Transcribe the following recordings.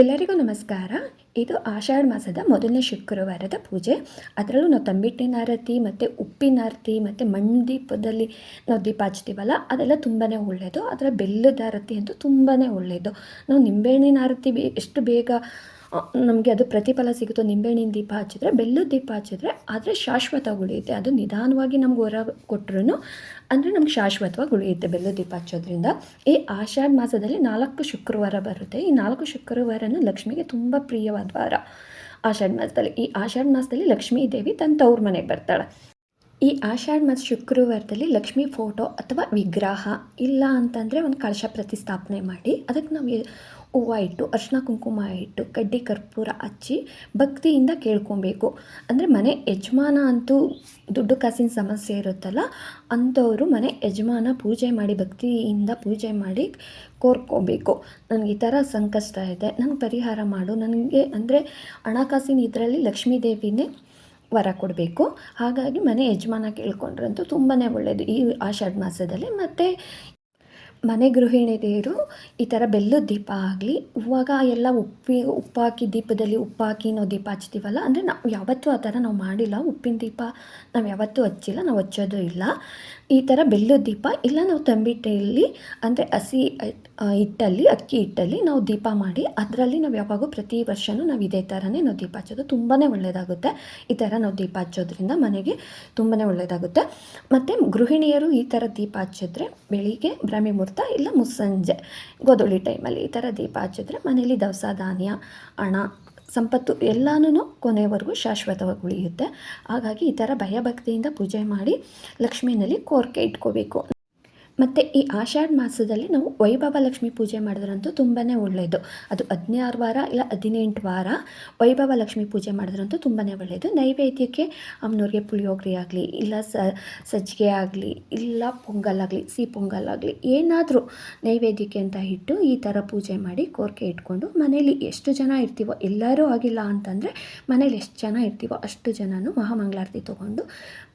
ಎಲ್ಲರಿಗೂ ನಮಸ್ಕಾರ. ಇದು ಆಷಾಢ ಮಾಸದ ಮೊದಲನೇ ಶುಕ್ರವಾರದ ಪೂಜೆ. ಅದರಲ್ಲೂ ನಾವು ತಂಬಿಟ್ಟಿನ ಆರತಿ ಮತ್ತು ಉಪ್ಪಿನ ಆರತಿ ಮತ್ತು ಮಣ್ಣು ದೀಪದಲ್ಲಿ ನಾವು ದೀಪ ಹಚ್ತೀವಲ್ಲ, ಅದೆಲ್ಲ ತುಂಬಾ ಒಳ್ಳೆಯದು ಅದರ ಬೆಲ್ಲದ ಆರತಿ ಅಂತೂ ತುಂಬಾ ಒಳ್ಳೆಯದು ನಾವು ನಿಂಬೆಹಣ್ಣಿನ ಆರತಿ ಬೇ ಎಷ್ಟು ಬೇಗ ನಮಗೆ ಅದು ಪ್ರತಿಫಲ ಸಿಗುತ್ತೋ, ನಿಂಬೆಹಣ್ಣಿನ ದೀಪ ಹಚ್ಚಿದ್ರೆ, ಬೆಲ್ಲದ ದೀಪ ಹಚ್ಚಿದ್ರೆ, ಆದರೆ ಶಾಶ್ವತ ಉಳಿಯುತ್ತೆ ಅದು ನಿಧಾನವಾಗಿ ನಮ್ಗೆ ಹೊರ ಕೊಟ್ಟರು ಅಂದರೆ ನಮ್ಗೆ ಶಾಶ್ವತವಾಗಿ ಉಳಿಯುತ್ತೆ ಬೆಲ್ಲದ ದೀಪ ಹಚ್ಚೋದ್ರಿಂದ. ಈ ಆಷಾಢ ಮಾಸದಲ್ಲಿ ನಾಲ್ಕು ಶುಕ್ರವಾರ ಬರುತ್ತೆ. ಈ ನಾಲ್ಕು ಶುಕ್ರವಾರನೂ ಲಕ್ಷ್ಮಿಗೆ ತುಂಬ ಪ್ರಿಯವಾದ ವಾರ. ಆಷಾಢ ಮಾಸದಲ್ಲಿ, ಈ ಆಷಾಢ ಮಾಸದಲ್ಲಿ ಲಕ್ಷ್ಮೀ ದೇವಿ ತನ್ನ ತವ್ರ ಮನೆಗೆ ಬರ್ತಾಳೆ. ಈ ಆಷಾಢ ಮತ್ತು ಶುಕ್ರವಾರದಲ್ಲಿ ಲಕ್ಷ್ಮಿ ಫೋಟೋ ಅಥವಾ ವಿಗ್ರಹ ಇಲ್ಲ ಅಂತಂದರೆ ಒಂದು ಕಳಶ ಪ್ರತಿಸ್ಥಾಪನೆ ಮಾಡಿ, ಅದಕ್ಕೆ ನಾವು ಹೂವು ಇಟ್ಟು ಅರ್ಶಿನ ಕುಂಕುಮ ಇಟ್ಟು, ಕಡ್ಡಿ ಕರ್ಪೂರ ಹಚ್ಚಿ ಭಕ್ತಿಯಿಂದ ಕೇಳ್ಕೊಬೇಕು. ಅಂದರೆ ಮನೆ ಯಜಮಾನ ಅಂತೂ ದುಡ್ಡು ಕಾಸಿನ ಸಮಸ್ಯೆ ಇರುತ್ತಲ್ಲ, ಅಂಥವರು ಮನೆ ಯಜಮಾನ ಪೂಜೆ ಮಾಡಿ, ಭಕ್ತಿಯಿಂದ ಪೂಜೆ ಮಾಡಿ ಕೋರ್ಕೋಬೇಕು. ನನಗೆ ಈ ಥರ ಸಂಕಷ್ಟ ಇದೆ, ನನಗೆ ಪರಿಹಾರ ಮಾಡು. ನನಗೆ ಅಂದರೆ ಹಣಕಾಸಿನ ಇದರಲ್ಲಿ ಲಕ್ಷ್ಮೀ ದೇವಿನೇ ವರ ಕೊಡಬೇಕು. ಹಾಗಾಗಿ ಮನೆ ಯಜಮಾನ ಕೇಳ್ಕೊಂಡ್ರಂತೂ ತುಂಬಾ ಒಳ್ಳೆಯದು ಈ ಆಷಾಢ ಮಾಸದಲ್ಲಿ ಮತ್ತು ಮನೆ ಗೃಹಿಣಿಯರು ಈ ಥರ ಬೆಲ್ಲದ ದೀಪ ಆಗಲಿ, ಇವಾಗ ಎಲ್ಲ ಉಪ್ಪಿ, ಉಪ್ಪಾಕಿ ದೀಪದಲ್ಲಿ ಉಪ್ಪಾಕಿ ನಾವು ದೀಪ ಹಚ್ತೀವಲ್ಲ, ಅಂದರೆ ನಾವು ಯಾವತ್ತೂ ಆ ಥರ ನಾವು ಮಾಡಿಲ್ಲ. ಉಪ್ಪಿನ ದೀಪ ನಾವು ಯಾವತ್ತೂ ಹಚ್ಚಿಲ್ಲ, ನಾವು ಹಚ್ಚೋದು ಇಲ್ಲ. ಈ ಥರ ಬೆಲ್ಲದ ದೀಪ ಇಲ್ಲ, ನಾವು ತಂಬಿಟ್ಟೆಯಲ್ಲಿ, ಅಂದರೆ ಹಸಿ ಹಿಟ್ಟಲ್ಲಿ, ಅಕ್ಕಿ ಹಿಟ್ಟಲ್ಲಿ ನಾವು ದೀಪ ಮಾಡಿ ಅದರಲ್ಲಿ ನಾವು ಯಾವಾಗೂ ಪ್ರತಿ ವರ್ಷವೂ ನಾವು ಇದೇ ಥರನೇ ನಾವು ದೀಪ ಹಚ್ಚೋದು. ತುಂಬಾ ಒಳ್ಳೆಯದಾಗುತ್ತೆ ಈ ಥರ ನಾವು ದೀಪ ಹಚ್ಚೋದ್ರಿಂದ ಮನೆಗೆ ತುಂಬಾ ಒಳ್ಳೆಯದಾಗುತ್ತೆ ಮತ್ತು ಗೃಹಿಣಿಯರು ಈ ಥರ ದೀಪ ಹಚ್ಚಿದ್ರೆ ಬೆಳಿಗ್ಗೆ ಬ್ರಾಹ್ಮಿ ಮುಹೂರ್ತ ಇಲ್ಲ ಮುಸ್ಸಂಜೆ, ಗೋಧೂಳಿ ಟೈಮಲ್ಲಿ ಈ ಥರ ದೀಪ ಹಚ್ಚಿದ್ರೆ ಮನೇಲಿ ದವಸ ಧಾನ್ಯ, ಹಣ, ಸಂಪತ್ತು ಎಲ್ಲನೂ ಕೊನೆವರೆಗೂ ಶಾಶ್ವತವಾಗಿ ಉಳಿಯುತ್ತೆ. ಹಾಗಾಗಿ ಈ ಥರ ಭಯಭಕ್ತಿಯಿಂದ ಪೂಜೆ ಮಾಡಿ ಲಕ್ಷ್ಮಿನಲ್ಲಿ ಕೋರಿಕೆ ಇಟ್ಕೋಬೇಕು. ಮತ್ತು ಈ ಆಷಾಢ ಮಾಸದಲ್ಲಿ ನಾವು ವೈಭವ ಲಕ್ಷ್ಮಿ ಪೂಜೆ ಮಾಡಿದ್ರಂತೂ ತುಂಬಾ ಒಳ್ಳೆಯದು ಅದು ಹದಿನಾರು ವಾರ ಇಲ್ಲ ಹದಿನೆಂಟು ವಾರ ವೈಭವ ಲಕ್ಷ್ಮಿ ಪೂಜೆ ಮಾಡಿದ್ರಂತೂ ತುಂಬಾ ಒಳ್ಳೆಯದು ನೈವೇದ್ಯಕ್ಕೆ ಅಮ್ಮನವ್ರಿಗೆ ಪುಳಿಯೋಗರೆ ಆಗಲಿ, ಇಲ್ಲ ಸ, ಸಜ್ಜಿಗೆ ಆಗಲಿ, ಇಲ್ಲ ಪೊಂಗಲ್ ಆಗಲಿ, ಸಿಹಿ ಪೊಂಗಲ್ ಆಗಲಿ, ಏನಾದರೂ ನೈವೇದ್ಯಕ್ಕೆ ಅಂತ ಇಟ್ಟು ಈ ಥರ ಪೂಜೆ ಮಾಡಿ ಕೋರಿಕೆ ಇಟ್ಕೊಂಡು ಮನೇಲಿ ಎಷ್ಟು ಜನ ಇರ್ತೀವೋ, ಎಲ್ಲರೂ ಆಗಿಲ್ಲ ಅಂತಂದರೆ ಮನೇಲಿ ಎಷ್ಟು ಜನ ಇರ್ತೀವೋ ಅಷ್ಟು ಜನನೂ ಮಹಾಮಂಗಳಾರತಿ ತೊಗೊಂಡು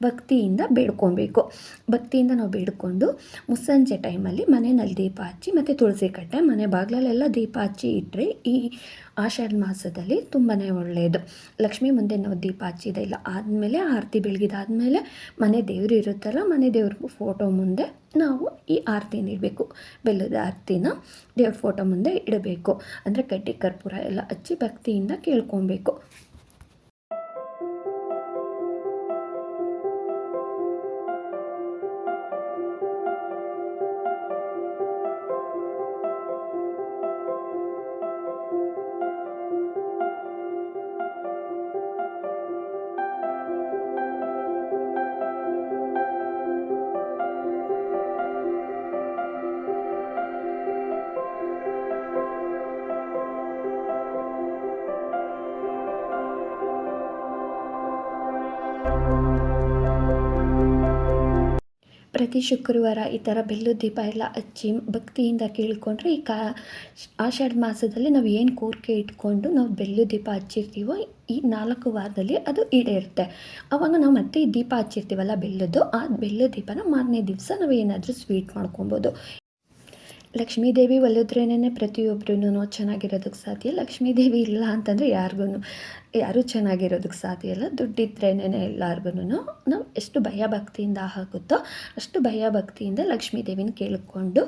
ಭಕ್ತಿಯಿಂದ ಬೇಡ್ಕೊಬೇಕು. ಭಕ್ತಿಯಿಂದ ನಾವು ಬೇಡ್ಕೊಂಡು ಮುಸ್ಸಂಜೆ ಟೈಮಲ್ಲಿ ಮನೆಯಲ್ಲಿ ದೀಪ ಹಚ್ಚಿ ಮತ್ತು ತುಳಸಿ ಕಟ್ಟೆ, ಮನೆ ಬಾಗಿಲಲ್ಲೆಲ್ಲ ದೀಪ ಹಚ್ಚಿ ಇಟ್ಟರೆ ಈ ಆಷಾಢ ಮಾಸದಲ್ಲಿ ತುಂಬಾ ಒಳ್ಳೆಯದು ಲಕ್ಷ್ಮಿ ಮುಂದೆ ನಾವು ದೀಪ ಹಚ್ಚಿದೆ ಇಲ್ಲ, ಆದಮೇಲೆ ಆರತಿ ಬೆಳಗಿದಾದ್ಮೇಲೆ ಮನೆ ದೇವರು ಇರುತ್ತಲ್ಲ, ಮನೆ ದೇವ್ರ ಫೋಟೋ ಮುಂದೆ ನಾವು ಈ ಆರತಿ ನೀಡಬೇಕು. ಬೆಲ್ಲದ ಆರತಿನ ದೇವ್ರ ಫೋಟೋ ಮುಂದೆ ಇಡಬೇಕು. ಅಂದರೆ ಕಡ್ಡಿ, ಕರ್ಪೂರ ಎಲ್ಲ ಹಚ್ಚಿ ಭಕ್ತಿಯಿಂದ ಕೇಳ್ಕೊಬೇಕು. ಪ್ರತಿ ಶುಕ್ರವಾರ ಈ ಥರ ಬೆಲ್ಲು ದೀಪ ಎಲ್ಲ ಹಚ್ಚಿ ಭಕ್ತಿಯಿಂದ ಕೇಳಿಕೊಂಡ್ರೆ ಈ ಕಾ ಆಷಾಢ ಮಾಸದಲ್ಲಿ ನಾವು ಏನು ಕೋರಿಕೆ ಇಟ್ಕೊಂಡು ನಾವು ಬೆಲ್ಲು ದೀಪ ಹಚ್ಚಿರ್ತೀವೋ ಈ ನಾಲ್ಕು ವಾರದಲ್ಲಿ ಅದು ಈಡೇರುತ್ತೆ. ಆವಾಗ ನಾವು ಮತ್ತೆ ಈ ದೀಪ ಹಚ್ಚಿರ್ತೀವಲ್ಲ ಬೆಲ್ಲದ್ದು, ಆ ಬೆಲ್ಲದ ದೀಪನ ಮಾರನೇ ದಿವಸ ನಾವು ಏನಾದರೂ ಸ್ವೀಟ್ ಮಾಡ್ಕೊಬೋದು. ಲಕ್ಷ್ಮೀ ದೇವಿ ಒಲಿದ್ರೇನೆ ಪ್ರತಿಯೊಬ್ಬರೂ ಚೆನ್ನಾಗಿರೋದಕ್ಕೆ ಸಾಧ್ಯ. ಲಕ್ಷ್ಮೀ ದೇವಿ ಇಲ್ಲ ಅಂತಂದರೆ ಯಾರಿಗೂ ಯಾರೂ ಚೆನ್ನಾಗಿರೋದಕ್ಕೆ ಸಾಧ್ಯ ಇಲ್ಲ. ದುಡ್ಡಿದ್ರೇನೆ ಎಲ್ಲರಿಗೂ ನಾವು ಎಷ್ಟು ಭಯ ಭಕ್ತಿಯಿಂದ ಆಗುತ್ತೋ ಅಷ್ಟು ಭಯ ಭಕ್ತಿಯಿಂದ ಲಕ್ಷ್ಮೀ ದೇವಿನ ಕೇಳಿಕೊಂಡು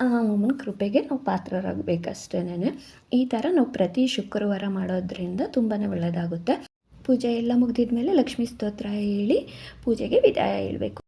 ಅಮ್ಮನ ಕೃಪೆಗೆ ನಾವು ಪಾತ್ರರಾಗಬೇಕಷ್ಟೇನೆ ಈ ಥರ ನಾವು ಪ್ರತಿ ಶುಕ್ರವಾರ ಮಾಡೋದ್ರಿಂದ ತುಂಬಾ ಒಳ್ಳೆಯದಾಗುತ್ತೆ ಪೂಜೆ ಎಲ್ಲ ಮುಗಿದಿದ್ಮೇಲೆ ಲಕ್ಷ್ಮೀ ಸ್ತೋತ್ರ ಹೇಳಿ ಪೂಜೆಗೆ ವಿದಾಯ ಹೇಳಬೇಕು.